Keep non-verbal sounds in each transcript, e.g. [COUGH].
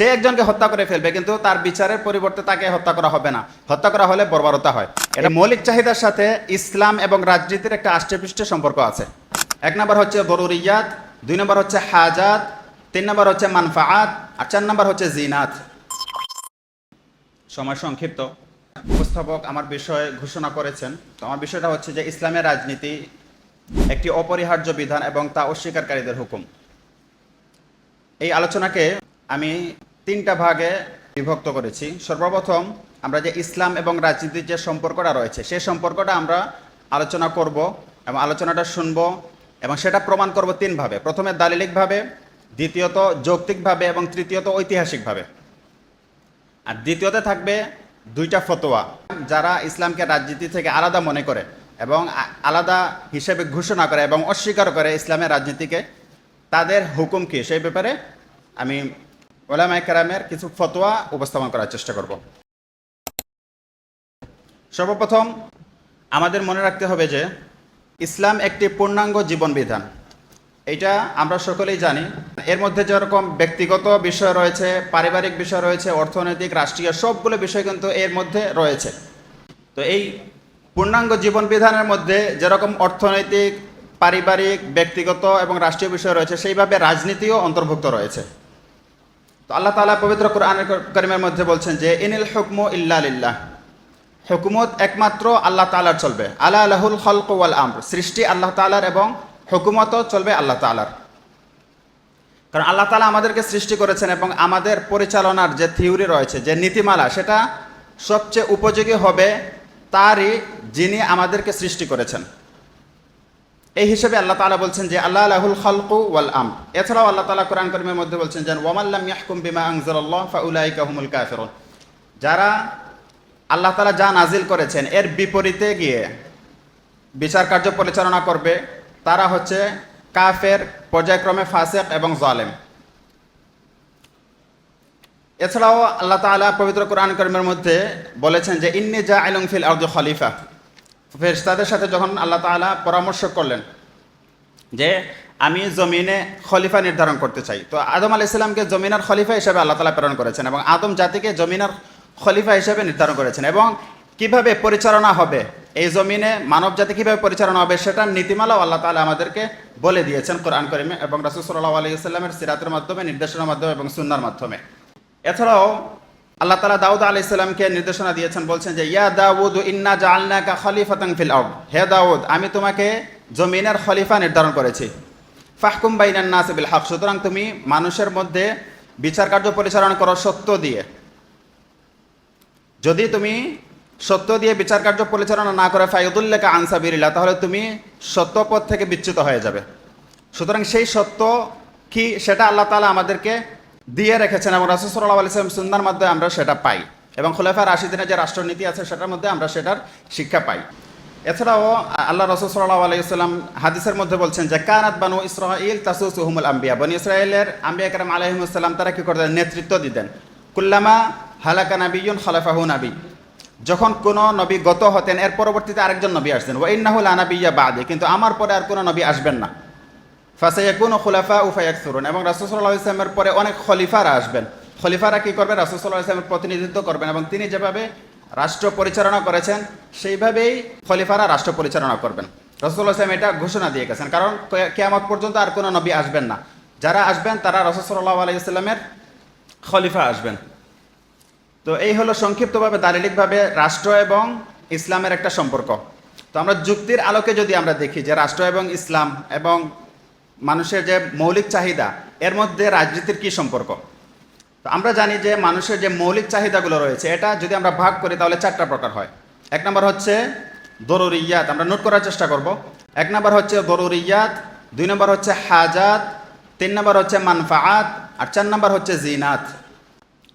সে একজনকে হত্যা করে ফেলবে, কিন্তু তার বিচারের পরিবর্তে তাকে হত্যা করা হবে না। হত্যা করা হলে বর্বরতা হয়। এটা মৌলিক চাহিদার সাথে ইসলাম এবং রাজনীতির একটা আষ্টেপৃষ্ঠে সম্পর্ক আছে। এক নম্বর হচ্ছে দরুরিয়াত দুই নম্বর হচ্ছে হাজাত, তিন নম্বর হচ্ছে মানফাআত, আর চার নম্বর হচ্ছে জিনাত। সময় সংক্ষিপ্ত। উপস্থাপক আমার বিষয়ে ঘোষণা করেছেন। তো আমার বিষয়টা হচ্ছে যে ইসলামের রাজনীতি একটি অপরিহার্য বিধান এবং তা অস্বীকারীদের হুকুম। এই আলোচনাকে আমি তিনটা ভাগে বিভক্ত করেছি। সর্বপ্রথম আমরা যে ইসলাম এবং রাজনীতির যে সম্পর্কটা রয়েছে সেই সম্পর্কটা আমরা আলোচনা করব এবং আলোচনাটা শুনব এবং সেটা প্রমাণ করব তিনভাবে প্রথমে দালিলিকভাবে, দ্বিতীয়ত যৌক্তিকভাবে এবং তৃতীয়ত ঐতিহাসিকভাবে। আর দ্বিতীয়তে থাকবে দুইটা ফতোয়া। যারা ইসলামকে রাজনীতি থেকে আলাদা মনে করে এবং আলাদা হিসেবে ঘোষণা করে এবং অস্বীকার করে ইসলামের রাজনীতিকে, তাদের হুকুম কি? সেই ব্যাপারে আমি ওলামায় কেরামের কিছু ফতোয়া উপস্থাপন করার চেষ্টা করব। সর্বপ্রথম, আমাদের মনে রাখতে হবে যে, ইসলাম একটি পূর্ণাঙ্গ জীবন বিধান এটা আমরা সকলেই জানি। এর মধ্যে যেরকম ব্যক্তিগত বিষয় রয়েছে, পারিবারিক বিষয় রয়েছে, অর্থনৈতিক, রাষ্ট্রীয়, সবগুলো বিষয় কিন্তু এর মধ্যে রয়েছে। তো এই পূর্ণাঙ্গ জীবন বিধানের মধ্যে যেরকম অর্থনৈতিক, পারিবারিক, ব্যক্তিগত এবং রাষ্ট্রীয় বিষয় রয়েছে, সেইভাবে রাজনীতিও অন্তর্ভুক্ত রয়েছে। তো আল্লাহ তাআলা পবিত্র কোরআন করিমের মধ্যে বলছেন যে, ইনিল হুকমু ইল্লা লিল্লাহ। হুকুমত একমাত্র আল্লাহ তাআলার চলবে। আল্লাহ আলাহুল খলক ওয়াল আমর। সৃষ্টি আল্লাহ তাআলার এবং হুকুমতও চলবে আল্লাহ তাআলার। কারণ আল্লাহ তাআলা আমাদেরকে সৃষ্টি করেছেন এবং আমাদের পরিচালনার যে থিওরি রয়েছে, যে নীতিমালা, সেটা সবচেয়ে উপযোগী হবে তারই যিনি আমাদেরকে সৃষ্টি করেছেন। এই হিসেবে আল্লাহ তাআলা বলছেন যে, আল্লাহ আলাহুল খালকু ওয়াল আম এছাড়াও আল্লাহ তাআলা কোরআন করিমের মধ্যে বলছেন যে ওয়ামাল্লাম ইয়াহকুম বিমা আনজালাল্লাহ ফাউলাইকা হুমুল কাফিরুন। যারা আল্লাহ তাআলা যা নাজিল করেছেন, এর বিপরীতে গিয়ে বিচার কার্য পরিচালনা করবে, তারা হচ্ছে কাফের, পর্যায়ক্রমে ফাসেক এবং জালেম। এছাড়াও আল্লাহ তাআলা পবিত্র কোরআন করিমের মধ্যে বলেছেন যে, ইন্নি জা আলং ফিল আর্দ খলিফা। ফেরেশতাদের সাথে যখন আল্লাহ তাআলা পরামর্শ করলেন যে আমি জমিনে খলিফা নির্ধারণ করতে চাই, তো আদম আলাইহিস ইসলামকে জমিনার খলিফা হিসেবে আল্লাহ তাআলা প্রেরণ করেছেন এবং আদম জাতিকে জমিনার খলিফা হিসেবে নির্ধারণ করেছেন এবং কীভাবে পরিচালনা হবে, এই জমিনে মানব জাতি কীভাবে পরিচালনা হবে সেটার নীতিমালাও আল্লাহ তাআলা আমাদেরকে বলে দিয়েছেন কোরআন করিমে এবং রাসূল সাল্লাল্লাহু আলাইহি সাল্লামের সিরাতের মাধ্যমে, নির্দেশনার মাধ্যমে এবং সুন্নার মাধ্যমে। এছাড়াও আল্লাহ তালা দাউদ আলি ইসলামকে নির্দেশনা দিয়েছেন, বলছেন যে, ইয়া দাউদ, ইন্না জাআলনাকা খলিফাতান ফিল আরদ। হে দাউদ, আমি তোমাকে জমিনের খলিফা নির্ধারণ করেছি। ফাহকুম বাইনান নাস বিল হক, সুতরাং তুমি মানুষের মধ্যে বিচার কার্য পরিচালনা করো সত্য দিয়ে। যদি তুমি সত্য দিয়ে বিচার কার্য পরিচালনা না করে, ফাইদুল্লেকা আনসাবিরিল্লা তাহলে তুমি সত্য পথ থেকে বিচ্যুত হয়ে যাবে। সুতরাং সেই সত্য কি, সেটা আল্লাহ তাআলা আমাদেরকে দিয়ে রেখেছেন এবং আলাইহি ওয়াসাল্লাম সুন্নাহর মাধ্যমে আমরা সেটা পাই এবং খোলাফা রাশিদিনের যে রাষ্ট্রনীতি আছে সেটার মধ্যে আমরা সেটার শিক্ষা পাই। এছাড়াও, আল্লাহ রসুল সাল্লাহ আলাইসাল্লাম হাদিসের মধ্যে বলছেন যে, কানাত বানু ইসরাইল তাসুসুহুমুল আম্বিয়া। বনি ইসরায়েলের আম্বিয়া কারাম আলাইহিমুসাল্লাম তারা কী করতেন? নেতৃত্ব দিতেন। কুল্লামা হালাকা নাবিয়ুন খালাফাহু নাবি। যখন কোনো নবী গত হতেন, এর পরবর্তীতে আরেকজন নবী আসতেন। ওয়াইন্নাহুল আনাবিয়া বাদে। কিন্তু আমার পরে আর কোনো নবী আসবেন না। ফাসাইয়াকুন খোলাফা উফায়াকসুরুন এবং রাসূলুল্লাহ ইসলামের পরে অনেক খলিফারা আসবেন। খলিফারা কি করবে রাসূলুল্লাহ ইসলামের প্রতিনিধিত্ব করবেন এবং তিনি যেভাবে রাষ্ট্র পরিচালনা করেছেন, সেইভাবেই খলিফারা রাষ্ট্র পরিচালনা করবেন। রাসূলুল্লাহ ইসলাম এটা ঘোষণা দিয়ে গেছেন। কারণ কেয়ামত পর্যন্ত আর কোনো নবী আসবেন না। যারা আসবেন, তারা আলাইহি ইসলামের খলিফা আসবেন। তো এই হলো সংক্ষিপ্তভাবে দারিলিকভাবে রাষ্ট্র এবং ইসলামের একটা সম্পর্ক। তো আমরা যুক্তির আলোকে যদি আমরা দেখি যে রাষ্ট্র এবং ইসলাম এবং মানুষের যে মৌলিক চাহিদা, এর মধ্যে রাজনীতির কি সম্পর্ক? তো আমরা জানি যে মানুষের যে মৌলিক চাহিদাগুলো রয়েছে, এটা যদি আমরা ভাগ করি তাহলে চারটা প্রকার হয়। এক নম্বর হচ্ছে দরুরিয়াত, আমরা নোট করার চেষ্টা করব। এক নম্বর হচ্ছে দরুরিয়াত, দুই নম্বর হচ্ছে হাজাত, তিন নম্বর হচ্ছে মানফাআত, আর চার নম্বর হচ্ছে জিনাত।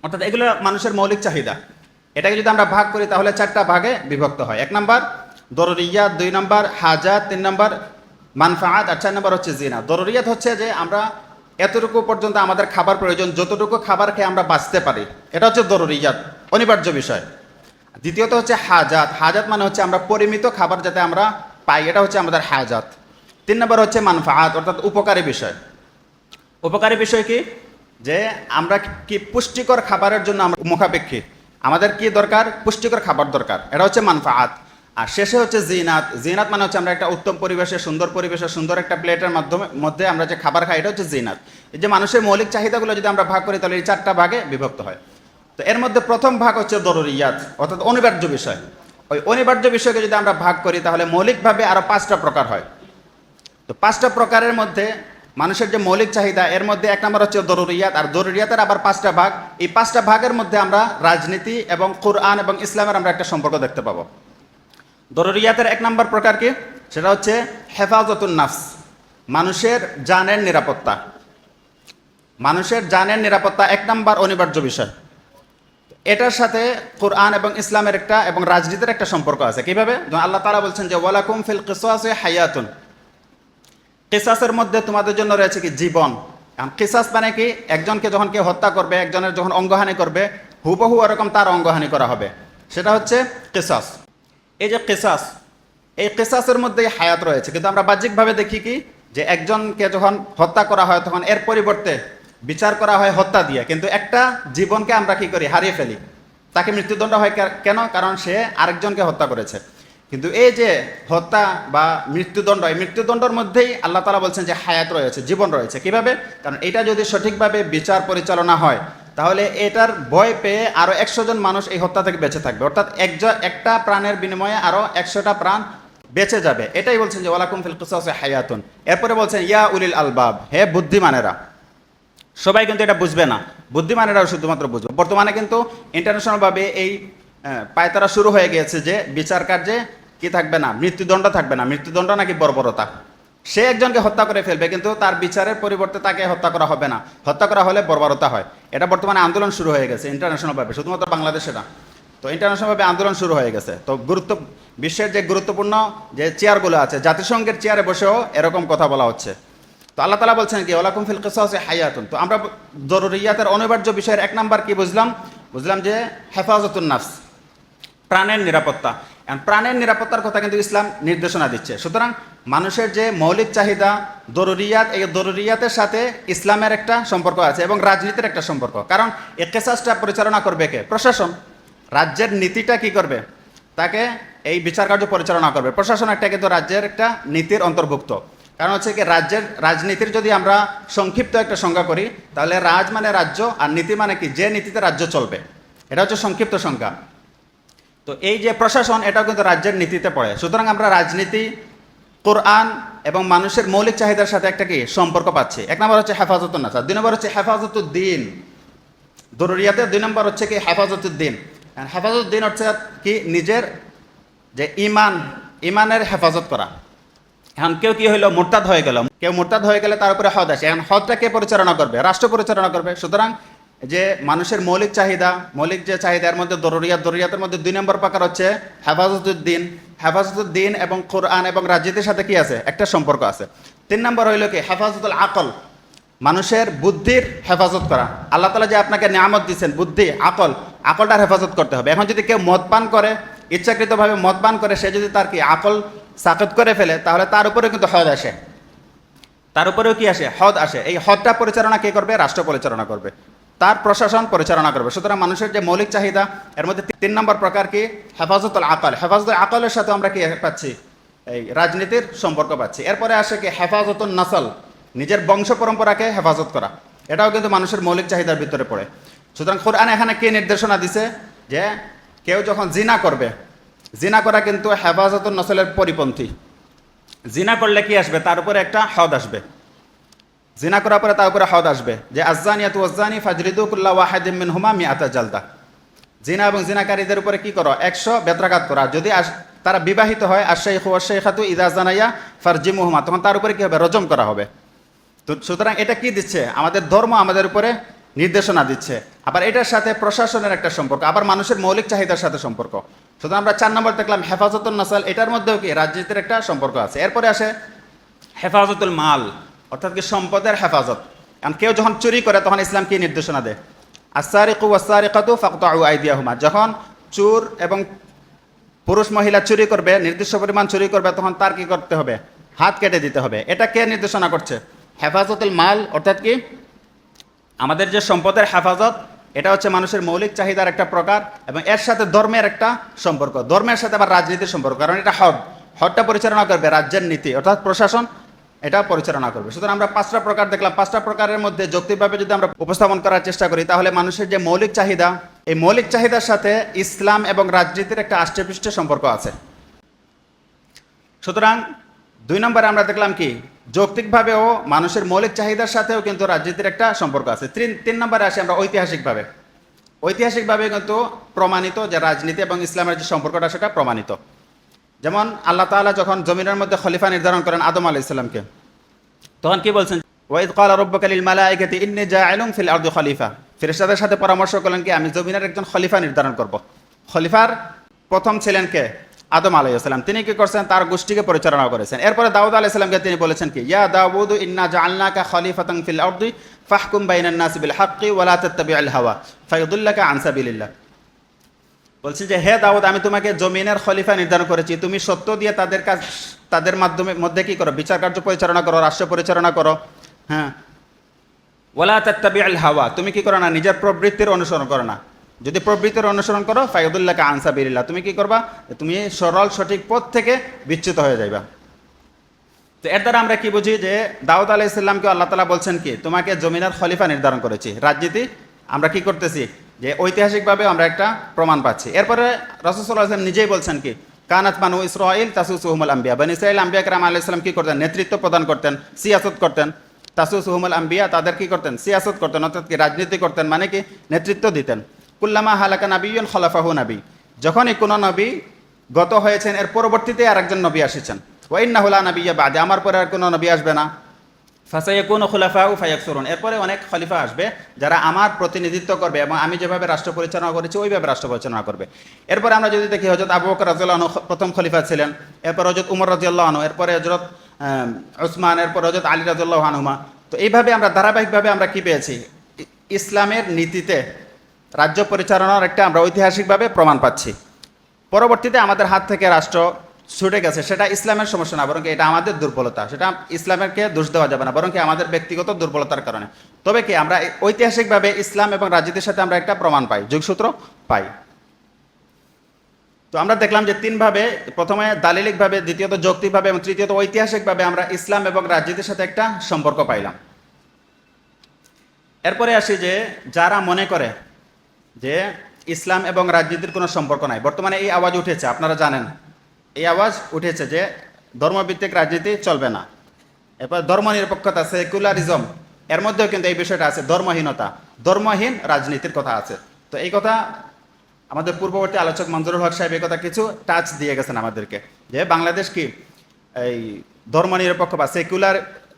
অর্থাৎ এগুলো মানুষের মৌলিক চাহিদা। এটাকে যদি আমরা ভাগ করি তাহলে চারটা ভাগে বিভক্ত হয়। এক নম্বর দররিয়াত, দুই নম্বর হাজাত, তিন নম্বর মানফাআত আর চার নম্বর হচ্ছে জিনা। দররিয়াত হচ্ছে যে আমরা এতটুকু পর্যন্ত আমাদের খাবার প্রয়োজন যতটুকু খাবার খেয়ে আমরা বাঁচতে পারি। এটা হচ্ছে দররিয়াত অনিবার্য বিষয়। দ্বিতীয়ত হচ্ছে হাজাত। হাজাত মানে হচ্ছে আমরা পরিমিত খাবার যাতে আমরা পাই এটা হচ্ছে আমাদের হাজাত। তিন নম্বর হচ্ছে মানফাআত অর্থাৎ উপকারী বিষয়। উপকারী বিষয় কি? যে আমরা কি পুষ্টিকর খাবারের জন্য আমরা মুখাপেক্ষী। আমাদের কি দরকার? পুষ্টিকর খাবার দরকার। এটা হচ্ছে মানফাআত। আর শেষে হচ্ছে জিনাত। জিনাত মানে হচ্ছে আমরা একটা উত্তম পরিবেশে, সুন্দর পরিবেশে, সুন্দর একটা প্লেটের মাধ্যমে মধ্যে আমরা যে খাবার খাই, এটা হচ্ছে জিনাত। এই যে মানুষের মৌলিক চাহিদাগুলো যদি আমরা ভাগ করি, তাহলে এই চারটা ভাগে বিভক্ত হয়। তো এর মধ্যে প্রথম ভাগ হচ্ছে দরুরিয়াত অর্থাৎ অনিবার্য বিষয়। ওই অনিবার্য বিষয়কে যদি আমরা ভাগ করি, তাহলে মৌলিকভাবে আরও পাঁচটা প্রকার হয়। তো পাঁচটা প্রকারের মধ্যে মানুষের যে মৌলিক চাহিদা, এর মধ্যে এক নম্বর হচ্ছে দরুরিয়াত আর দরুরিয়াতের আবার পাঁচটা ভাগ। এই পাঁচটা ভাগের মধ্যে আমরা রাজনীতি এবং কোরআন এবং ইসলামের আমরা একটা সম্পর্ক দেখতে পাবো। দরুরিয়াতের এক নম্বর প্রকার কি? সেটা হচ্ছে হেফাজতুন নাফস, মানুষের জানের নিরাপত্তা। মানুষের জানের নিরাপত্তা এক নম্বর অনিবার্য বিষয়। এটার সাথে কোরআন এবং ইসলামের একটা এবং রাজনীতির একটা সম্পর্ক আছে। কীভাবে? আল্লাহ তালা বলছেন যে, ওয়ালাকুম ফিল কিসাসে হায়াতুন। কিসাসের মধ্যে তোমাদের জন্য রয়েছে কি? জীবন। এখন কিসাস মানে কি? একজনকে যখন কেউ হত্যা করবে, একজনের যখন অঙ্গহানি করবে, হুবহু এরকম তার অঙ্গহানি করা হবে। সেটা হচ্ছে কিসাস। এই যে কিসাস, এই কিসাসের মধ্যেই হায়াত রয়েছে। কিন্তু আমরা বাহ্যিকভাবে দেখি কি, যে একজনকে যখন হত্যা করা হয়, তখন এর পরিবর্তে বিচার করা হয় হত্যা দিয়ে। কিন্তু একটা জীবনকে আমরা কি করি? হারিয়ে ফেলি। তাকে মৃত্যুদণ্ড হয় কেন? কারণ সে আরেকজনকে হত্যা করেছে। কিন্তু এই যে হত্যা বা মৃত্যুদণ্ড, এই মৃত্যুদণ্ডের মধ্যেই আল্লাহ তালা বলছেন যে হায়াত রয়েছে, জীবন রয়েছে। কীভাবে? কারণ এটা যদি সঠিকভাবে বিচার পরিচালনা হয় তাহলে এটার ভয় পেয়ে আরও একশো জন মানুষ এই হত্যা থেকে বেঁচে থাকবে। অর্থাৎ একজন একটা প্রাণের বিনিময়ে আরও একশোটা প্রাণ বেঁচে যাবে। এটাই বলছেন যে, ওয়ালাকুম ফিল কিসাসে হায়াতুন। এরপরে বলছেন, ইয়া উলিল আলবাব, হে বুদ্ধিমানেরা। সবাই কিন্তু এটা বুঝবে না। বুদ্ধিমানেরাও শুধুমাত্র বুঝবে। বর্তমানে কিন্তু ইন্টারন্যাশনালভাবে এই পায়তারা শুরু হয়ে গিয়েছে যে, বিচার কার্যে কি থাকবে না, মৃত্যুদণ্ড থাকবে না। মৃত্যুদণ্ড নাকি বর্বরতা। সে একজনকে হত্যা করে ফেলবে, কিন্তু তার বিচারের পরিবর্তে তাকে হত্যা করা হবে না। হত্যা করা হলে বর্বরতা হয়। এটা বর্তমানে আন্দোলন শুরু হয়ে গেছে ইন্টারন্যাশনালভাবে শুধুমাত্র বাংলাদেশে না। তো ইন্টারন্যাশনালভাবে আন্দোলন শুরু হয়ে গেছে। তো গুরুত্ব, বিশ্বের যে গুরুত্বপূর্ণ যে চেয়ারগুলো আছে, জাতিসংঘের চেয়ারে বসেও এরকম কথা বলা হচ্ছে। তো আল্লাহ তালা বলছেন কি ওলাকুম ফিল কিসাসে হায়াতুন। তো আমরা জরুরিয়াতের অনিবার্য বিষয়ের এক নাম্বার কি বুঝলাম? বুঝলাম যে হেফাজতুন নাফস, প্রাণের নিরাপত্তা। প্রাণের নিরাপত্তার কথা কিন্তু ইসলাম নির্দেশনা দিচ্ছে। সুতরাং মানুষের যে মৌলিক চাহিদা, দরুরিয়াত, এই দরুরিয়াতের সাথে ইসলামের একটা সম্পর্ক আছে এবং রাজনীতির একটা সম্পর্ক। কারণ এ কেসাসটা পরিচালনা করবে কে? প্রশাসন। রাজ্যের নীতিটা কি করবে? তাকে এই বিচার কার্য পরিচালনা করবে। প্রশাসন একটা কিন্তু রাজ্যের একটা নীতির অন্তর্ভুক্ত। কারণ হচ্ছে কি, রাজ্যের রাজনীতির যদি আমরা সংক্ষিপ্ত একটা সংজ্ঞা করি, তাহলে রাজ মানে রাজ্য আর নীতি মানে কি? যে নীতিতে রাজ্য চলবে। এটা হচ্ছে সংক্ষিপ্ত সংজ্ঞা। তো এই যে প্রশাসন, এটাও কিন্তু রাজ্যের নীতিতে পড়ে। সুতরাং আমরা রাজনীতি কোরআন এবং মানুষের মৌলিক চাহিদার সাথে একটা কি? সম্পর্ক পাচ্ছে। এক নম্বর হচ্ছে হেফাজতুন নাসার দুই নম্বর হচ্ছে হেফাজতুদ্দিন। দরুরিয়াতে দুই নম্বর হচ্ছে কি? হেফাজতুদ্দিন। হেফাজতুদ্দিন হচ্ছে কি? নিজের যে ইমান, ইমানের হেফাজত করা। এখন কেউ কি হইল? মোরতাদ হয়ে গেল। কেউ মোরতাদ হয়ে গেলে তার উপরে হদ আসে। এখন হদটা কে পরিচালনা করবে? রাষ্ট্র পরিচালনা করবে। সুতরাং যে মানুষের মৌলিক চাহিদা, মৌলিক যে চাহিদার মধ্যে দরুরিয়াত দরিয়াতের মধ্যে দুই নম্বর প্রকার হচ্ছে হেফাজতুদ্দিন। হেফাজতুদ্দিন এবং কোরআন এবং রাজনীতির সাথে কি আছে? একটা সম্পর্ক আছে। তিন নম্বর হইল কি? হেফাজতুল আকল। মানুষের বুদ্ধির হেফাজত করা। আল্লাহ তালা যে আপনাকে নিয়ামত দিচ্ছেন বুদ্ধি, আকল, আকলটার হেফাজত করতে হবে। এখন যদি কেউ মদ পান করে, ইচ্ছাকৃতভাবে মদ পান করে, সে যদি তার কি আকল সাকত করে ফেলে, তাহলে তার উপরে কিন্তু হদ আসে। তার উপরেও কি আসে? হদ আসে। এই হদটা পরিচালনা কে করবে? রাষ্ট্র পরিচালনা করবে। তার প্রশাসন পরিচালনা করবে। সুতরাং মানুষের যে মৌলিক চাহিদা, এর মধ্যে তিন নম্বর প্রকার কি? হেফাজতুল আকল। হেফাজতুল আকলের সাথে আমরা কি পাচ্ছি? এই রাজনীতির সম্পর্ক পাচ্ছি। এরপরে আসে কি? হেফাজতুল নাসল। নিজের বংশ পরম্পরাকে হেফাজত করা। এটাও কিন্তু মানুষের মৌলিক চাহিদার ভিতরে পড়ে। সুতরাং কোরআন এখানে কি নির্দেশনা দিছে? যে কেউ যখন জিনা করবে, জিনা করা কিন্তু হেফাজতুল নসলের পরিপন্থী। জিনা করলে কি আসবে? তার উপরে একটা হদ আসবে। জিনা করার পরে তার উপরে হদ আসবে যে আজানিয়াতু ওয়াজানি ফাজরিদুকুল্লাহ ওয়াহিদিম মিন হুমা মিয়াতা জালদা। জিনা এবং জিনাকারীদের উপরে কি করো? একশো বেত্রাঘাত করা। যদি তারা বিবাহিত হয় আর শেখ ও শেখাতু ইদা জানাইয়া ফারজিমুহমা, তখন তার উপরে কি হবে? রজম করা হবে। তো সুতরাং এটা কি দিচ্ছে? আমাদের ধর্ম আমাদের উপরে নির্দেশনা দিচ্ছে। আবার এটার সাথে প্রশাসনের একটা সম্পর্ক, আবার মানুষের মৌলিক চাহিদার সাথে সম্পর্ক। সুতরাং আমরা চার নম্বর দেখলাম হেফাজতুল নাসাল, এটার মধ্যেও কি রাজনীতির একটা সম্পর্ক আছে। এরপরে আসে হেফাজতুল মাল। অর্থাৎ কি সম্পদের হেফাজত। কারণ কেউ যখন চুরি করে, তখন ইসলাম কি নির্দেশনা দেয়? আসারিকু আসারিকাতু ফাকতাউ আইদিয়াহুমা। যখন চোর এবং পুরুষ মহিলা চুরি করবে, নির্দিষ্ট পরিমাণ চুরি করবে, তখন তার কি করতে হবে? হাত কেটে দিতে হবে। এটা কে নির্দেশনা করছে? হেফাজতুল মাল, অর্থাৎ কি? আমাদের যে সম্পদের হেফাজত, এটা হচ্ছে মানুষের মৌলিক চাহিদার একটা প্রকার এবং এর সাথে ধর্মের একটা সম্পর্ক। ধর্মের সাথে আবার রাজনীতির সম্পর্ক, কারণ এটা হদ হদটা পরিচালনা করবে রাজ্যের নীতি, অর্থাৎ প্রশাসন এটা পরিচালনা করবে। সুতরাং আমরা পাঁচটা প্রকার দেখলাম। পাঁচটা প্রকারের মধ্যে যৌক্তিকভাবে যদি আমরা উপস্থাপন করার চেষ্টা করি, তাহলে মানুষের যে মৌলিক চাহিদা, এই মৌলিক চাহিদার সাথে ইসলাম এবং রাজনীতির একটা আষ্টেপৃষ্ঠে সম্পর্ক আছে। সুতরাং দুই নম্বরে আমরা দেখলাম কি? যৌক্তিকভাবেও মানুষের মৌলিক চাহিদার সাথেও কিন্তু রাজনীতির একটা সম্পর্ক আছে। তিন তিন নম্বরে আসি আমরা ঐতিহাসিকভাবে। ঐতিহাসিকভাবে কিন্তু প্রমাণিত যে রাজনীতি এবং ইসলামের যে সম্পর্কটা, সেটা প্রমাণিত। যেমন আল্লাহ তাআলা যখন জমিনের মধ্যে খলিফা নির্ধারণ করেন আদম আলাহ ইসলামকে তখন কি বলছেন? ওয়াইদ কাল রব্বকালিল মালাইকাতি ইন্নি জাইলুম ফিল আরদি খলিফা। ফেরেশতাদের সাথে পরামর্শ করলেন কি? আমি জমিনের একজন খলিফা নির্ধারণ করব। খলিফার প্রথম ছিলেন কে? আদম আলাইসালাম তিনি কি করছেন? তার গোষ্ঠীকে পরিচালনা করেছেন। এরপরে দাউদ আলাইসালামকে তিনি বলেছেন কি, ইয়া দাউদ, ইন্না জাআলনাকা খলিফাতান ফিল আরদি ফাহকুম বাইনান নাসি বিল হাক্কি ওয়া লা তাত্তাবি'আল হাওয়া ফায়ুদুল্লাকা আন সাবিলিল্লাহ। বলছেন যে, হে দাউদ, আমি তোমাকে জমিনের খলিফা নির্ধারণ করেছি। তুমি সত্য দিয়ে তাদের কাজ, তাদের মাধ্যমে, মধ্যে কি করো? বিচার কার্য পরিচালনা করো, রাষ্ট্র পরিচালনা করো। হ্যাঁ। ওলা তাত্তাবি আল হাওয়া, তুমি কি করো না? নিজের প্রবৃত্তির অনুসরণ করো না। যদি প্রবৃত্তির অনুসরণ করো, ফাইদুল্লাহকে আনসাবিল্লাহ তুমি কি করবা? তুমি সরল, সঠিক পথ থেকে বিচ্যুত হয়ে যাইবা। তো এর দ্বারা আমরা কি বুঝি যে, দাউদ আলাহ ইসলামকে আল্লাহ তালা বলছেন কি? তোমাকে জমিনার খলিফা নির্ধারণ করেছি। রাজনীতি, আমরা কি করতেছি? যে ঐতিহাসিকভাবে আমরা একটা প্রমাণ পাচ্ছি। এরপরে রসুল্লাহ আসলাম নিজেই বলছেন কি, কানাত মানু ইসরাইল তাসু সুহমুল আম্বিয়া বান ইসরাইল আম্বিয়া কালাম আলাহ ইসলাম কি করতেন? নেতৃত্ব প্রদান করতেন, সিয়াসত করতেন। তাসু সুহমুল আম্বিয়া তাদের কি করতেন? সিয়াসত করতেন, অর্থাৎ কি রাজনীতি করতেন মানে কি নেতৃত্ব দিতেন। কুল্লামা হালাকা নাবিউন খলাফাহু নাবী। যখনই কোনো নবী গত হয়েছেন, এর পরবর্তীতে আরেকজন নবী আসেছেন। ওয়াইন্নাহুলা নবিয়া বাদে। আমার পরে আর কোনো নবী আসবে না। ফাসাইয়া কোন খোলাফা ও ফায়াকসরুন। এরপরে অনেক খলিফা আসবে যারা আমার প্রতিনিধিত্ব করবে এবং আমি যেভাবে রাষ্ট্র পরিচালনা করেছি ওইভাবে রাষ্ট্র পরিচালনা করবে। এরপরে আমরা যদি দেখি হজরত আবু বকর রাজিয়াল্লাহ প্রথম খলিফা ছিলেন। এরপর হজরত উমর রাজিয়াল্লাহ আনু এরপরে হজরত আহ, উসমান এরপর হজরত আলী রাজিয়াল্লাহ আনহুমা। তো এইভাবে আমরা ধারাবাহিকভাবে আমরা কি পেয়েছি? ইসলামের নীতিতে রাজ্য পরিচালনার একটা আমরা ঐতিহাসিকভাবে প্রমাণ পাচ্ছি। পরবর্তীতে আমাদের হাত থেকে রাষ্ট্র ছুটে গেছে, সেটা ইসলামের সমস্যা না, বরং এটা আমাদের দুর্বলতা। সেটা ইসলামেরকে দোষ দেওয়া যাবে না, বরং কি আমাদের ব্যক্তিগত দুর্বলতার কারণে। তবে কি আমরা ঐতিহাসিকভাবে ইসলাম এবং রাজনীতির সাথে আমরা একটা প্রমাণ পাই, যুগসূত্র পাই। তো আমরা দেখলাম যে তিনভাবে, প্রথমে দালিলিকভাবে, দ্বিতীয়ত যৌক্তিকভাবে এবং তৃতীয়ত ঐতিহাসিকভাবে আমরা ইসলাম এবং রাজনীতির সাথে একটা সম্পর্ক পাইলাম। এরপরে আসি যে যারা মনে করে যে ইসলাম এবং রাজনীতির কোনো সম্পর্ক নাই, বর্তমানে এই আওয়াজ উঠেছে, আপনারা জানেন। এই আওয়াজ উঠেছে যে ধর্মভিত্তিক রাজনীতি চলবে না। এরপর ধর্মনিরপেক্ষতা সেকুলারিজম এর মধ্যেও কিন্তু এই বিষয়টা আছে, ধর্মহীনতা। ধর্মহীন রাজনীতির কথা আছে। তো এই কথা আমাদের পূর্ববর্তী আলোচক মঞ্জুরুল হক সাহেব এই কথা কিছু টাচ দিয়ে গেছেন আমাদেরকে, যে বাংলাদেশ কি, এই ধর্মনিরপেক্ষ বা সেকুলার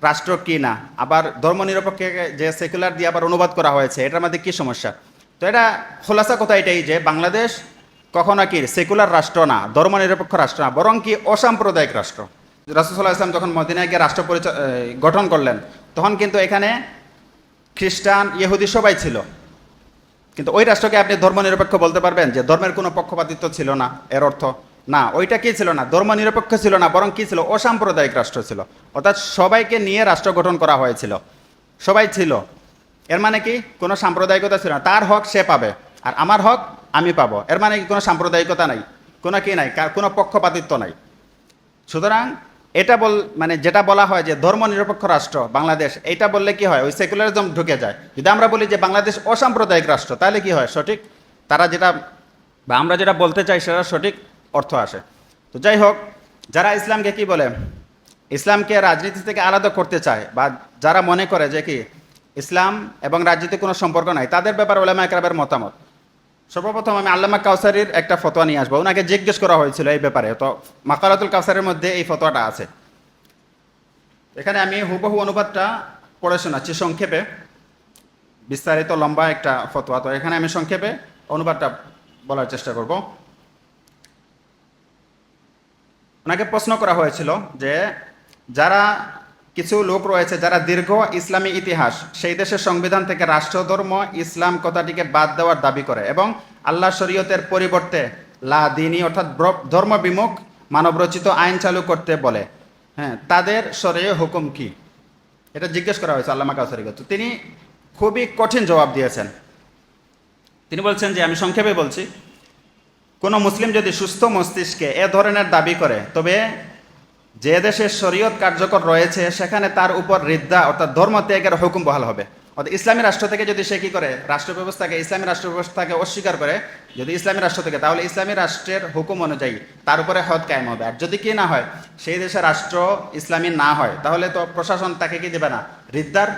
রাষ্ট্র কি না? আবার ধর্মনিরপেক্ষ যে সেকুলার দিয়ে আবার অনুবাদ করা হয়েছে, এটার মধ্যে কি সমস্যা? তো এটা খোলাসা কথা এটাই যে বাংলাদেশ কখনো কি সেকুলার রাষ্ট্র না, ধর্মনিরপেক্ষ রাষ্ট্র না, বরং কি অসাম্প্রদায়িক রাষ্ট্র? রাসুসাল্লাহ ইসলাম যখন মদিনায় গিয়ে রাষ্ট্র গঠন করলেন, তখন কিন্তু এখানে খ্রিস্টান, ইহুদি সবাই ছিল। কিন্তু ওই রাষ্ট্রকে আপনি ধর্মনিরপেক্ষ বলতে পারবেন যে ধর্মের কোনো পক্ষপাতিত্ব ছিল না, এর অর্থ না, ওইটা কি ছিল না? ধর্মনিরপেক্ষ ছিল না, বরং কি ছিল? অসাম্প্রদায়িক রাষ্ট্র ছিল। অর্থাৎ সবাইকে নিয়ে রাষ্ট্র গঠন করা হয়েছিল। সবাই ছিল। এর মানে কি? কোনো সাম্প্রদায়িকতা ছিল না। তার হক সে পাবে। আর আমার হক আমি পাবো। এর মানে কোনো সাম্প্রদায়িকতা নাই, কোনো কি নাই কোনো পক্ষপাতিত্ব নাই। সুতরাং এটা বল মানে যেটা বলা হয় যে ধর্মনিরপেক্ষ রাষ্ট্র, বাংলাদেশ এটা বললে কি হয়? ওই সেকুলারিজম ঢুকে যায়। যদি আমরা বলি যে বাংলাদেশ অসাম্প্রদায়িক রাষ্ট্র, তাহলে কি হয়? সঠিক? তারা যেটা বা আমরা যেটা বলতে চাই সেটা সঠিক অর্থ আসে। তো যাই হোক, যারা ইসলামকে কি বলে? ইসলামকে রাজনীতি থেকে আলাদা করতে চায় বা যারা মনে করে যে কি ইসলাম এবং রাজনীতির কোনো সম্পর্ক নাই, তাদের ব্যাপারে ওলামা একরাবের মতামত। সর্বপ্রথম আমি আল্লামা কাউসারির একটা ফতোয়া নিয়ে আসব। ওনাকে জিজ্ঞেস করা হয়েছিল এই ব্যাপারে। তো মাকারাতুল কাউসারের মধ্যে এই ফতোয়াটা আছে। এখানে আমি হুবহু অনুবাদটা পড়ে শোনাচ্ছি সংক্ষেপে। বিস্তারিত লম্বা একটা ফতোয়া। তো এখানে আমি সংক্ষেপে অনুবাদটা বলার চেষ্টা করব। ওনাকে প্রশ্ন করা হয়েছিল যে, যারা কিছু লোক রয়েছে যারা দীর্ঘ ইসলামী ইতিহাস, সেই দেশের সংবিধান থেকে রাষ্ট্রধর্ম ইসলাম কথাটিকে বাদ দেওয়ার দাবি করে এবং আল্লাহ শরীয়তের পরিবর্তে লা দিনী অর্থাৎ ব্র- ধর্মবিমুখ মানবরচিত আইন চালু করতে বলে। হ্যাঁ তাদের শরীয় হুকুম কি? এটা জিজ্ঞেস করা হয়েছে আল্লামা কাউসারিকে তো তিনি খুবই কঠিন জবাব দিয়েছেন। তিনি বলছেন যে, আমি সংক্ষেপে বলছি, কোনো মুসলিম যদি সুস্থ মস্তিষ্কে এ ধরনের দাবি করে, তবে যে দেশে শরীয়ত কার্যকর রয়েছে, সেখানে তার উপর রিদ্দা অর্থাৎ ধর্ম ত্যাগের হুকুম বহাল হবে। অর্থাৎ ইসলামী রাষ্ট্র থেকে যদি সে কি করে, রাষ্ট্র ব্যবস্থাকে, ইসলামী রাষ্ট্র ব্যবস্থাকে অস্বীকার করে, যদি ইসলামী রাষ্ট্র থেকে, তাহলে ইসলামী রাষ্ট্রের হুকুম অনুযায়ী তার উপরে হদ কায়েম হবে। আর যদি কি না হয়, সেই দেশে রাষ্ট্র ইসলামী না হয়, তাহলে তো প্রশাসন তাকে কি দেবে না? রিদ্দার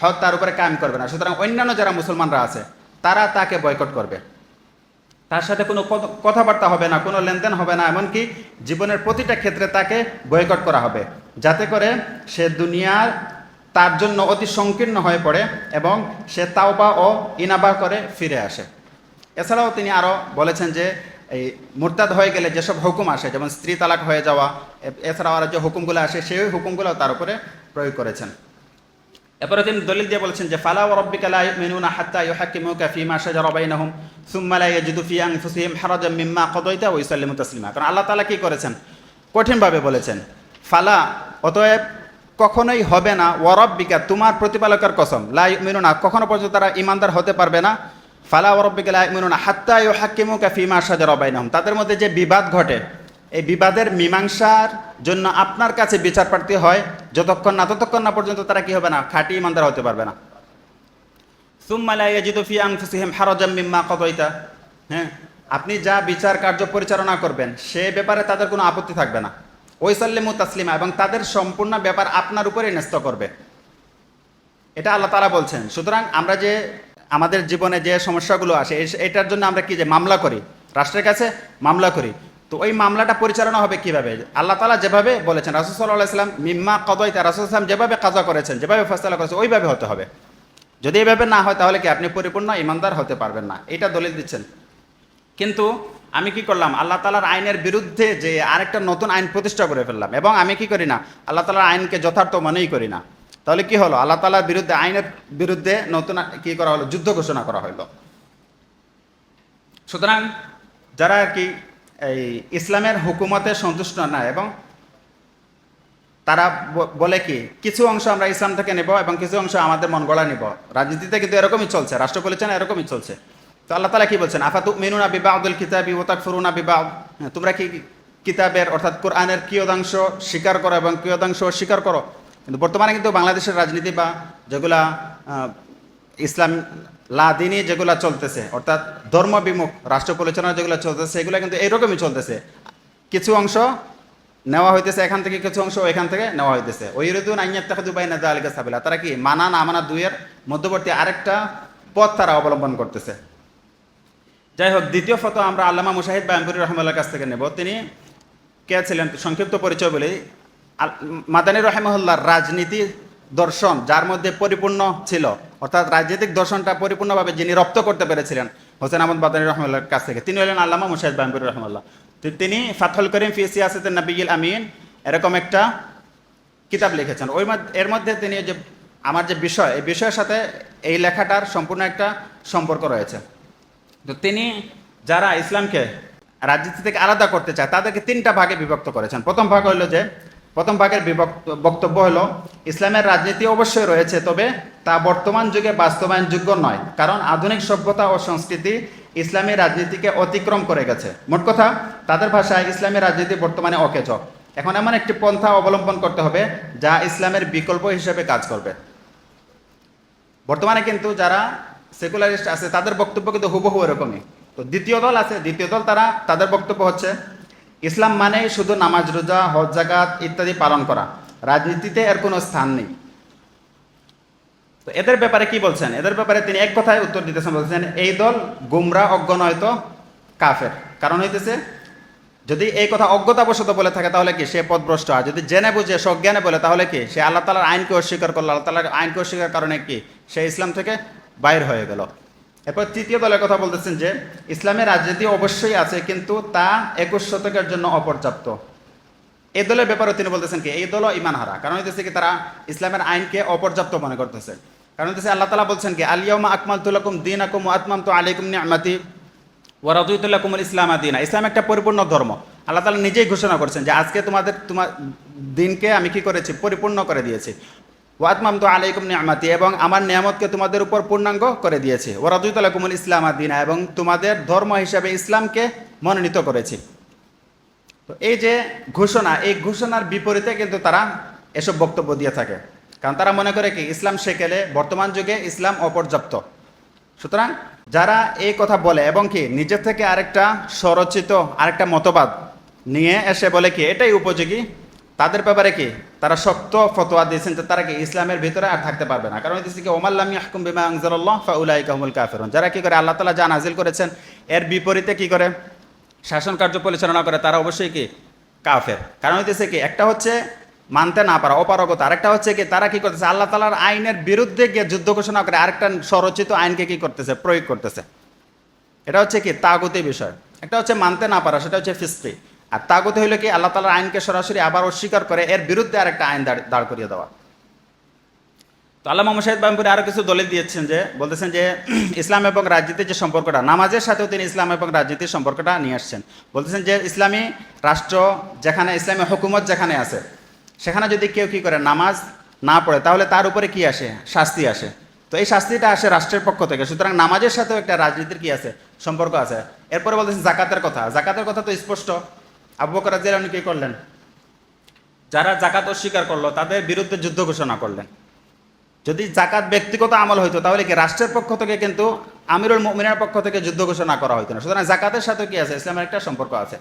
হদ তার উপরে কায়েম করবে না। সুতরাং অন্যান্য যারা মুসলমানরা আছে, তারা তাকে বয়কট করবে। তার সাথে কোনো কথাবার্তা হবে না, কোনো লেনদেন হবে না, এমনকি জীবনের প্রতিটা ক্ষেত্রে তাকে বয়কট করা হবে। যাতে করে সে দুনিয়ার তার জন্য অতি সংকীর্ণ হয়ে পড়ে এবং সে তাওবা ও ইনাবা করে ফিরে আসে। এছাড়াও তিনি আরও বলেছেন যে, এই মুরতাদ হয়ে গেলে যেসব হুকুম আসে, যেমন স্ত্রী তালাক হয়ে যাওয়া এছাড়াও আরও যে হুকুমগুলো আসে, সেই হুকুমগুলো তার উপরে প্রয়োগ করেছেন। এরপরে তিনি দলিল দিয়ে বলেছেন যে, ফালা রব্বিকা লা ইউমিনুনা হাত্তা ইউহাক্কিমুকা ফীমা শাজারা বাইনাহুম, সুম্মা লা ইয়াজিদু ফি আনফুসিহিম হারাজাম মিম্মা কাদাইতা ওয়া ইউসাল্লিমু তাসলিমা। কারণ আল্লাহ তাআলা কি করেছেন? কঠিনভাবে বলেছেন, ফালা, অতএব কখনোই হবে না ওয়ারব্বিকা তোমার প্রতিপালকের কসম, লা ইউমিনুনা, কখনো পর্যন্ত তারা ইমানদার হতে পারবে না। ফালা ওয়ারব্বিকা লা ইউমিনুনা হাত্তা ইউহাক্কিমুকা ফীমা শাজারা বাইনাহুম। তাদের মধ্যে যে বিবাদ ঘটে এই বিবাদের মীমাংসার জন্য আপনার কাছে বিচার প্রার্থী হয়, যতক্ষণ না, ততক্ষণ না পর্যন্ত তারা কি হবে না? খাঁটি ইমানদার হতে পারবে না। হ্যাঁ আপনি যা বিচার কার্য পরিচালনা করবেন, সে ব্যাপারে তাদের কোনো আপত্তি থাকবে না। ওইসাল্লিমু তাসলিমা, এবং তাদের সম্পূর্ণ ব্যাপার আপনার উপরে ন্যস্ত করবে। এটা আল্লাহ তারা বলছেন। সুতরাং আমরা যে আমাদের জীবনে যে সমস্যাগুলো আসে এটার জন্য আমরা কি যে মামলা করি? রাষ্ট্রের কাছে মামলা করি। তো ওই মামলাটা পরিচালনা হবে কীভাবে? আল্লাহ তালা যেভাবে বলেছেন, রাসুল সাল্লাহ ইসলাম মিম্মা কদয়তা রাসুল ইসলাম যেভাবে কাজা করেছেন, যেভাবে ফেসলা করেছেন, ওইভাবে হতে হবে। যদি এভাবে না হয়, তাহলে কি আপনি পরিপূর্ণ ইমানদার হতে পারবেন না? এটা দলিল দিচ্ছেন। কিন্তু আমি কি করলাম? আল্লাহ তালার আইনের বিরুদ্ধে যে আরেকটা নতুন আইন প্রতিষ্ঠা করে ফেললাম। এবং আমি কি করি না? আল্লাহ তালার আইনকে যথার্থ মনেই করি না। তাহলে কি হলো? আল্লাহ তালার বিরুদ্ধে, আইনের বিরুদ্ধে নতুন কি করা হলো? যুদ্ধ ঘোষণা করা হলো। সুতরাং যারা কি এই ইসলামের হুকুমতে সন্তুষ্ট না এবং তারা বলে কি, কিছু অংশ আমরা ইসলাম থেকে নেব এবং কিছু অংশ আমাদের মন গড়া নেব। রাজনীতিতে কিন্তু এরকমই চলছে রাষ্ট্র পরিচালনা এরকমই চলছে। তো আল্লাহ তালা কি বলছেন? আফাতু মিনুনা বিবাহ আব্দুল কিতাবি ওতাক ফরুনা বিবাহ তোমরা কি কিতাবের অর্থাৎ কোরআনের কিয়দাংশ স্বীকার করো এবং কিয়দাংশ স্বীকার করো? কিন্তু বর্তমানে কিন্তু বাংলাদেশের রাজনীতি বা যেগুলা ইসলাম লাদিনী যেগুলা চলতেছে, অর্থাৎ ধর্ম বিমুখ রাষ্ট্র পরিচালনা যেগুলো চলতেছে এগুলো কিন্তু এইরকমই চলতেছে। কিছু অংশ নেওয়া হইতেছে এখান থেকে, কিছু অংশ এখান থেকে নেওয়া হইতেছে। ওই ঋতুন আইয়াত তাকে দুবাই না আলিকা সাবিলা। তারা কি মানা না মানা দুইয়ের মধ্যবর্তী আরেকটা পথ তারা অবলম্বন করতেছে। যাই হোক, দ্বিতীয় ফটো আমরা আল্লামা মুশাহিদ বায়ামপুরি রহমাল্লার কাছ থেকে নেব। তিনি কে ছিলেন? সংক্ষিপ্ত পরিচয় বলি। মাদানী রহমহল্লার রাজনীতি দর্শন যার মধ্যে পরিপূর্ণ ছিল, অর্থাৎ রাজনৈতিক দর্শনটা পরিপূর্ণভাবে যিনি রপ্ত করতে পেরেছিলেন, হোসেন আহমদ মাদানী রহমাল্লার কাছ থেকে। তিনি হলেন আল্লামা মুশাহিদ রহমাল্লাহ। তো তিনি ফাথল করিম ফি সিয়াসেতের নবিল আমিন এরকম একটা কিতাব লিখেছেন। ওই এর মধ্যে তিনি যে, আমার যে বিষয়, এই বিষয়ের সাথে এই লেখাটার সম্পূর্ণ একটা সম্পর্ক রয়েছে। তো তিনি যারা ইসলামকে রাজনীতি থেকে আলাদা করতে চায়, তাদেরকে তিনটা ভাগে বিভক্ত করেছেন। প্রথম ভাগ হলো যে প্রথম ভাগের বক্তব্য হলো, ইসলামের রাজনীতি অবশ্যই রয়েছে, তবে তা বর্তমান যুগে বাস্তবায়নযোগ্য নয়, কারণ আধুনিক সভ্যতা ও সংস্কৃতি ইসলামী রাজনীতিকে অতিক্রম করে গেছে। মোট কথা, তাদের ভাষায় ইসলামী রাজনীতি বর্তমানে অকেজ। এখন এমন একটি পন্থা অবলম্বন করতে হবে, যা ইসলামের বিকল্প হিসেবে কাজ করবে। বর্তমানে কিন্তু যারা সেকুলারিস্ট আছে, তাদের বক্তব্য কিন্তু হুবহু এরকমই। তো দ্বিতীয় দল আছে, দ্বিতীয় দল তারা তাদের বক্তব্য হচ্ছে ইসলাম মানে শুধু নামাজ, রোজা, হজ জাকাত ইত্যাদি পালন করা। রাজনীতিতে এর কোনো স্থান নেই। তো এদের ব্যাপারে কি বলছেন? এদের ব্যাপারে তিনি এক কথায় উত্তর দিতেছেন, বলছেন, এই দল গুমরা অজ্ঞ নয়তো কাফের। কারণ হইতেছে, যদি এই কথা অজ্ঞতাবশত বলে থাকে, তাহলে কি? সে পদভ্রষ্ট। হয় যদি জেনে বুঝে, সজ্ঞানে বলে, তাহলে কি? সে আল্লাহ তালার আইনকে অস্বীকার করল। আল্লাহ তালার আইনকে অস্বীকার কারণে কি? সে ইসলাম থেকে বাইর হয়ে গেল। এরপর তৃতীয় দলের কথা বলতেছেন যে ইসলামের রাজনীতি অবশ্যই আছে, কিন্তু তা একুশ শতকের জন্য অপর্যাপ্ত। এই দলের ব্যাপারে তিনি বলতেছেন কি, এই দলও ইমান হারা। কারণ হইতেছে কি, তারা ইসলামের আইনকে অপর্যাপ্ত মনে করতেছে। কারণ হইতেছে আল্লাহ তালা বলছেন কি আলিয়াউমা আকমাল তুলাকুম দিন আকুম আতমাম তো আলাইকুম নিয়ামাতি ওয়ারাদুইতুল্লাহ কুমুল ইসলাম আদিনা ইসলাম একটা পরিপূর্ণ ধর্ম। আল্লাহ তালা নিজেই ঘোষণা করছেন যে, আজকে তোমাদের তোমার দিনকে আমি কি করেছি? পরিপূর্ণ করে দিয়েছি। ওয়াতমাম তো আলাইকুম নিয়ামাতি, এবং আমার নিয়ামতকে তোমাদের উপর পূর্ণাঙ্গ করে দিয়েছে। দিয়েছি ওরাদুতালাকুমুল ইসলাম আদিনা এবং তোমাদের ধর্ম হিসাবে ইসলামকে মনোনীত করেছি। তো এই যে ঘোষণা, এই ঘোষণার বিপরীতে কিন্তু তারা এসব বক্তব্য দিয়ে থাকে। কারণ তারা মনে করে কি, ইসলাম শেখেলে বর্তমান যুগে ইসলাম অপর্যাপ্ত। সুতরাং যারা এই কথা বলে, এবং কি, নিজের থেকে আরেকটা স্বরচিত, আরেকটা মতবাদ নিয়ে এসে বলে কি, এটাই উপযোগী তাদের ব্যাপারে কি? তারা শক্ত ফতোয়া দিয়েছেন যে তারা কি ইসলামের ভিতরে আর থাকতে পারবে না। কারণ হচ্ছে কি ওমাল্লাম ইয়াহকুম বিমা আনজালাল্লাহ ফাউলাই কাহুমুল কাফিরুন। যারা কি করে? আল্লাহ তাআলা যা নাজিল করেছেন, এর বিপরীতে কি করে? শাসন কার্য পরিচালনা করে, তারা অবশ্যই কি? কাফের। কারণ হইতেছে কি? একটা হচ্ছে মানতে না পারা, অপারগতা। আরেকটা হচ্ছে কি? তারা কি করতেছে? আল্লাহ তালার আইনের বিরুদ্ধে গিয়ে যুদ্ধ ঘোষণা করে আরেকটা স্বরচিত আইনকে কি করতেছে? প্রয়োগ করতেছে। এটা হচ্ছে কি? তাগতি বিষয়। একটা হচ্ছে মানতে না পারা, সেটা হচ্ছে ফিস্ট্রি আর তাগতি হইল কি আল্লাহ তালার আইনকে সরাসরি আবার অস্বীকার করে, এর বিরুদ্ধে আরেকটা আইন দাঁড় করিয়ে দেওয়া। তো আল্লাহ মোহাম্মদ বামপুরে আরও কিছু দলিল দিয়েছেন যে, বলতেছেন যে, [CLEARS THROAT] ইসলাম এবং রাজনীতির যে সম্পর্কটা, নামাজের সাথেও তিনি ইসলাম এবং রাজনীতির সম্পর্কটা নিয়ে আসছেন। বলতেছেন যে, ইসলামী রাষ্ট্র যেখানে, ইসলামী হুকুমত যেখানে আছে, সেখানে যদি কেউ কি করে নামাজ না পড়ে, তাহলে তার উপরে কি আসে? শাস্তি আসে। তো এই শাস্তিটা আসে রাষ্ট্রের পক্ষ থেকে। সুতরাং নামাজের সাথেও একটা রাজনীতির কি আছে? সম্পর্ক আছে। এরপরে বলতেছেন জাকাতের কথা। জাকাতের কথা তো স্পষ্ট। আবু বকর রাজিয়াল্লাহু কি করলেন? যারা জাকাত অস্বীকার করল, তাদের বিরুদ্ধে যুদ্ধ ঘোষণা করলেন। যদি জাকাত ব্যক্তিগত আমল হইতো, তাহলে কি রাষ্ট্রের পক্ষ থেকে কিন্তু আমিরুল মুমিনের পক্ষ থেকে যুদ্ধ ঘোষণা করা হইতো না? সুতরাং জাকাতের সাথে কি আছে? ইসলামের একটা সম্পর্ক আছে।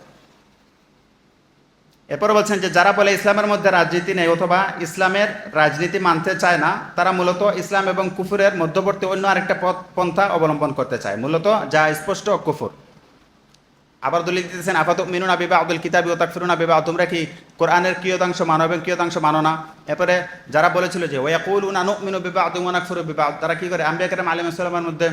এরপরে বলছেন যে, যারা বলে ইসলামের মধ্যে রাজনীতি নেই অথবা ইসলামের রাজনীতি মানতে চায় না, তারা মূলত ইসলাম এবং কুফুরের মধ্যবর্তী অন্য আরেকটা পথ, পন্থা অবলম্বন করতে চায়। মূলত যা স্পষ্ট কুফুর। আবার দলিল দিতেছেন আপাত মিনুন আবিবা আব্দুল কিতাবি ও তাকফিরুন আবিবা তোমরা কি কোরআনের কিয়তাংশ মানো এবং কিয়তাংশ মানো না? এরপরে যারা বলেছিল যে ওয়াকুল উনানু মিনু বিবা আদু ওয়ানাকফুরু বিবা তারা কি করে? আম্বিয়া কেরাম আলিম ইসলামের মধ্যে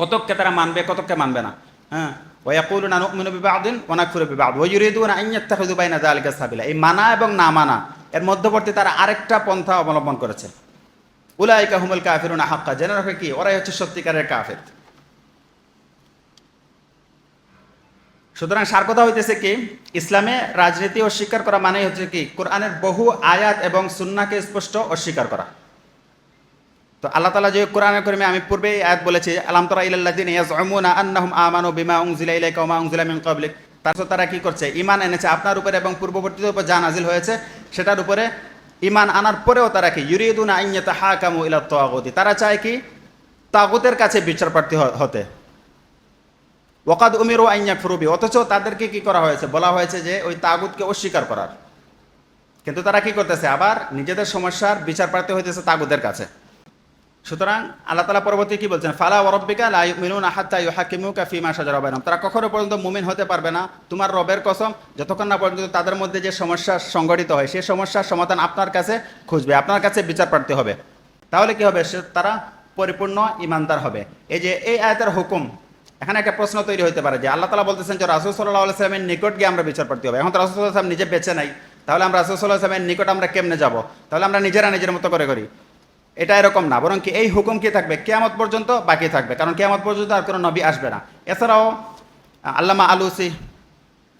কতককে তারা মানবে, কতককে মানবে না? হ্যাঁ? ওয়াকুল উনানু মিনু বিবা আদিন ওয়ানাকফুরু বিবা আদু ওয়ুরিদুনা আন ইয়াত্তাখিযু বাইনা যালিকা সাবিলা এই মানা এবং না মানা, এর মধ্যবর্তী তারা আরেকটা পন্থা অবলম্বন করেছে। উলাইকা হুমুল কাফিরুনা হাক্কা, জেনে রাখে কি? ওরাই হচ্ছে সত্যিকারের কাফের। সুতরাং সার কথা হইতেছে কি? ইসলামে রাজনীতি অস্বীকার করা মানেই হচ্ছে কি? কোরআনের বহু আয়াত এবং সুন্নাকে স্পষ্ট অস্বীকার করা। তো আল্লাহ তালা যে কোরআনের করিমে আমি পূর্বে আয়াত বলেছি, আলাম তরা ইলাল্লাদিন আমানু বিমা উনজিলা ইলাইকা ওয়া মা উনজিলা মিন ক্বাবলিক? তারপর তারা কি করছে? ইমান এনেছে আপনার উপরে এবং পূর্ববর্তীদের উপর যা নাজিল হয়েছে, সেটার উপরে ইমান আনার পরেও তারা কি? ইউরিদুনা আন ইয়াতাহাকামু ইলা তাগুতি তারা চায় কি? তাগুতের কাছে বিচার প্রার্থী হতে। ওকাদ উমির ও আইয়া ফুরুবি অথচ তাদেরকে কি করা হয়েছে? বলা হয়েছে যে ওই তাগুতকে অস্বীকার করার। কিন্তু তারা কি করতেছে? আবার নিজেদের সমস্যার বিচার প্রার্থী হইতেছে তাগুদের কাছে। সুতরাং আল্লাহ তালা পরবর্তী কি বলছেন? ফালা ওরব্বিকা লা ইউমিনুন হাত্তা ইউহাকিমুকা ফিমা শাজারা বাইনাহুম। তারা কখনো পর্যন্ত মুমিন হতে পারবে না। তোমার রবের কসম, যতক্ষণ না পর্যন্ত তাদের মধ্যে যে সমস্যা সংগঠিত হয় সেই সমস্যার সমাধান আপনার কাছে খুঁজবে, আপনার কাছে বিচার প্রার্থী হবে। তাহলে কি হবে? সে তারা পরিপূর্ণ ইমানদার হবে। এই যে এই আয়াতের হুকুম এখানে একটা প্রশ্ন তৈরি হতে পারে যে আল্লাহ তালা বলতেছেন যে রাসুল সাল্লাহ আলাইসলামের নিকট গিয়ে আমরা বিচার প্রার্থী হবে। এখন তো রাসুল সাল্লাহ নিজে বেঁচে নাই। তাহলে আমরা রাসুল সাল্লাহ আসলামের নিকট আমরা কেমনে যাব? তাহলে আমরা নিজেরা নিজের মতো করে করি। এটা এরকম না, বরং কি এই হুকুম কি থাকবে? কেয়ামত পর্যন্ত বাকি থাকবে। কারণ কেয়ামত পর্যন্ত আর কোনো নবী আসবে না। এছাড়াও, আল্লামা আলুসি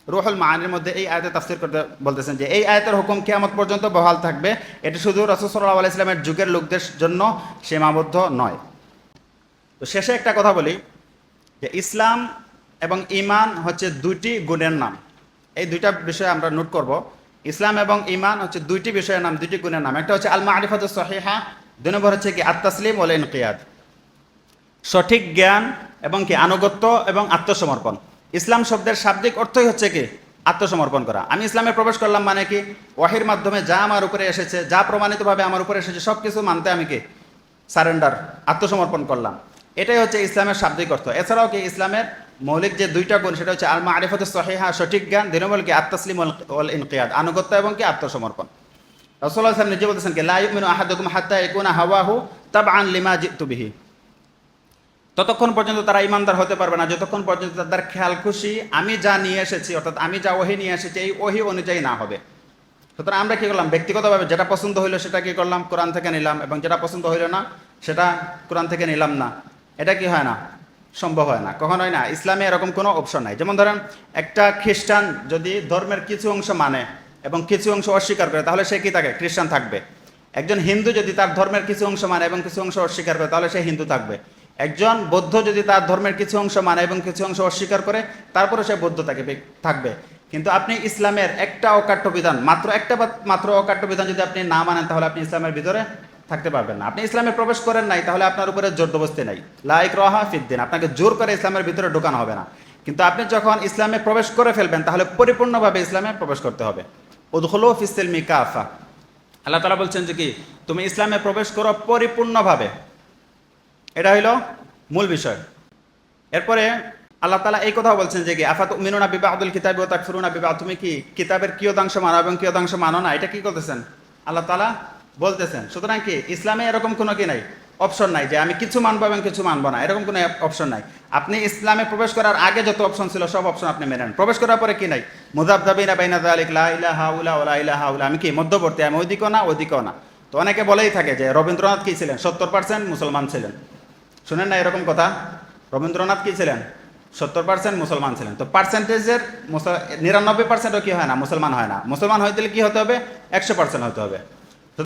রুহুল মাহানির মধ্যে এই আয়তে তাফসির করতে বলতেছেন যে এই আয়তের হুকুম কেয়ামত পর্যন্ত বহাল থাকবে। এটি শুধু রসুল সাল্লাহ আলাইসলামের যুগের লোকদের জন্য সীমাবদ্ধ নয়। তো শেষে একটা কথা বলি। যে ইসলাম এবং ইমান হচ্ছে দুইটি গুণের নাম। এই দুইটা বিষয় আমরা নোট করব। ইসলাম এবং ইমান হচ্ছে দুইটি বিষয়ের নাম, দুইটি গুণের নাম। একটা হচ্ছে আলমা মারিফাত সহিহা, দুই নম্বর হচ্ছে কি আত্মাসলিম ওল ইনকিয়াদ। সঠিক জ্ঞান এবং কি আনুগত্য এবং আত্মসমর্পণ। ইসলাম শব্দের শাব্দিক অর্থই হচ্ছে কি? আত্মসমর্পণ করা। আমি ইসলামে প্রবেশ করলাম মানে কি? ওয়াহির মাধ্যমে যা আমার উপরে এসেছে, যা প্রমাণিতভাবে আমার উপরে এসেছে সব কিছু মানতে আমি কি? সারেন্ডার, আত্মসমর্পণ করলাম। এটাই হচ্ছে ইসলামের শাব্দিক অর্থ। এছাড়াও কি ইসলামের মৌলিক যে দুইটা গুণ, সেটা হচ্ছে আল মারিফত সহিহা, সঠিক জ্ঞান, দিনবল কি আত্মসলিম ইনকিয়াদ আনুগত্য এবং কি আত্মসমর্পণ। রসুল্লাহ সাহেব নিজে বলতেছেন কি লাইমিনু আহাদুকুম হাত্তা ইকুনা হাওয়াহু তাবআন লিমা জিতু বিহি। ততক্ষণ পর্যন্ত তারা ইমানদার হতে পারবে না, যতক্ষণ পর্যন্ত তাদের খেয়াল খুশি, আমি যা নিয়ে এসেছি, অর্থাৎ আমি যা ওহি নিয়ে এসেছি, এই ওহি অনুযায়ী না হবে। সুতরাং আমরা কি করলাম? ব্যক্তিগতভাবে যেটা পছন্দ হইল সেটা কি করলাম? কোরআন থেকে নিলাম এবং যেটা পছন্দ হইল না, সেটা কোরআন থেকে নিলাম না। এটা কি হয় না? সম্ভব হয় না। কখন হয় না। ইসলামে এরকম কোনো অপশন নাই। যেমন ধরেন, একটা খ্রিস্টান যদি ধর্মের কিছু অংশ মানে এবং কিছু অংশ অস্বীকার করে, তাহলে সে কি থাকে? খ্রিস্টান থাকবে। একজন হিন্দু যদি তার ধর্মের কিছু অংশ মানে এবং কিছু অংশ অস্বীকার করে, তাহলে সে হিন্দু থাকবে। একজন বৌদ্ধ যদি তার ধর্মের কিছু অংশ মানে এবং কিছু অংশ অস্বীকার করে তারপরে সে বৌদ্ধ থাকবে থাকবে। কিন্তু আপনি ইসলামের একটা অকাট্য বিধান, মাত্র একটা মাত্র অকাট্য বিধান যদি আপনি না মানেন, তাহলে আপনি ইসলামের ভিতরে থাকতে পারবেন না। আপনি ইসলামে প্রবেশ করেন নাই, তাহলে আপনার উপরে জোরদবস্তি নাই। লাইক রহা ফিদ্দিন, আপনাকে জোর করে ইসলামের ভিতরে ঢোকানো হবে না। কিন্তু আপনি যখন ইসলামে প্রবেশ করে ফেলবেন, তাহলে পরিপূর্ণভাবে ইসলামে প্রবেশ করতে হবে। উদখলো ফিসিলমি কাফা আল্লাহ তালা বলছেন যে কি, তুমি ইসলামে প্রবেশ করো পরিপূর্ণভাবে। এটা হইল মূল বিষয়। এরপরে আল্লাহ তালা এই কথাও বলছেন যে কি আফাত মিনুনা বিবাহ আব্দুল কিতাব ও তাকফিরুনা বিবাহ তুমি কি কিতাবের কিয়দাংশ মানো এবং কিয়দাংশ মানো না? এটা কি করতেছেন? আল্লাহ তালা বলতেছেন, সুতরাং কি ইসলামে এরকম কোনো কি নাই? অপশন নাই যে আমি কিছু মানবো এবং কিছু মানবো না। এরকম কোনো অপশন নাই। আপনি ইসলামে প্রবেশ করার আগে যত অপশন ছিল, সব অপশন আপনি মেনেন প্রবেশ করার পরে কি নাই? মুদাবদাবিনা বাইনা যালিক, লা ইলাহা উলা ওয়া লা ইলাহা উলা। আমি কি মধ্যবর্তী? আমি ওইদিকেও না ওইদিকেও না। তো অনেকে বলেই থাকে যে রবীন্দ্রনাথ কি ছিলেন? সত্তর পার্সেন্ট মুসলমান ছিলেন। শুনেন না এরকম কথা? রবীন্দ্রনাথ কি ছিলেন? সত্তর পার্সেন্ট মুসলমান ছিলেন। তো পার্সেন্টেজের নিরানব্বই পার্সেন্টও কি হয় না? মুসলমান হয় না। মুসলমান হইতে কি হতে হবে? একশো পার্সেন্ট হতে হবে।